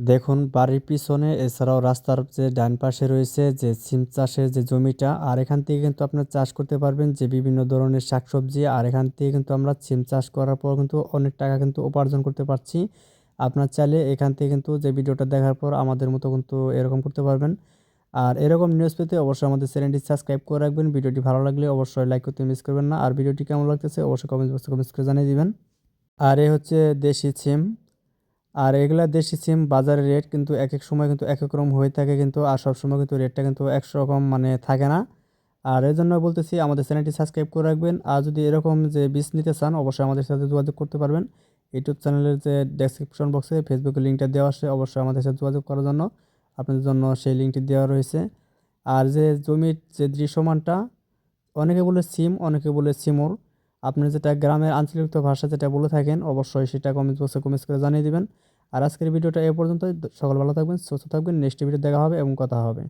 দেখুন, বাড়ির পিছনে, এছাড়াও রাস্তার যে ডান পাশে রয়েছে যে সিম চাষের যে জমিটা, আর এখান থেকে কিন্তু আপনার চাষ করতে পারবেন যে বিভিন্ন ধরনের শাকসবজি, আর এখান থেকে কিন্তু আমরা সিম চাষ করার পর কিন্তু অনেক টাকা কিন্তু উপার্জন করতে পারছি। আপনার চাইলে এখান থেকে কিন্তু যে ভিডিওটা দেখার পর আমাদের মতো কিন্তু এরকম করতে পারবেন। আর এরকম নিউজ পেতে অবশ্যই আমাদের চ্যানেলটি সাবস্ক্রাইব করে রাখবেন। ভিডিওটি ভালো লাগলে অবশ্যই লাইক করতে মিস করবেন না। আর ভিডিওটি কেমন লাগতেছে অবশ্যই কমেন্ট বক্সে কমেন্টস করে জানিয়ে দিবেন। আর এ হচ্ছে দেশি সিম। আর এগুলা দেশি সিম বাজারের রেট কিন্তু এক এক সময় কিন্তু এক এক রকম হয়ে থাকে কিন্তু, আর সব সময় কিন্তু রেটটা কিন্তু একশো রকম মানে থাকে না। আর এই জন্য বলতেছি আমাদের চ্যানেলটি সাবস্ক্রাইব করে রাখবেন। আর যদি এরকম যে বীজ নিতে চান, অবশ্যই আমাদের সাথে যোগাযোগ করতে পারবেন। ইউটিউব চ্যানেলের যে ডেসক্রিপশন বক্সে ফেসবুকের লিঙ্কটা দেওয়া আছে, অবশ্যই আমাদের সাথে যোগাযোগ করার জন্য আপনাদের জন্য সেই লিঙ্কটি দেওয়া রয়েছে। আর যে জমির যে দৃশ্যমানটা, অনেকে বলে সিম, অনেকে বলে সিমোর। আপনি যেটা গ্রামের আঞ্চলিক ভাষা যেটা বলে থাকেন, অবশ্যই সেটা কমেন্ট বক্সে কমেন্টস করে জানিয়ে দেবেন। আর আজকের ভিডিওটা এ পর্যন্ত সকল ভালো থাকবেন, সুস্থ থাকবেন। নেক্সট ভিডিও দেখা হবে এবং কথা হবে।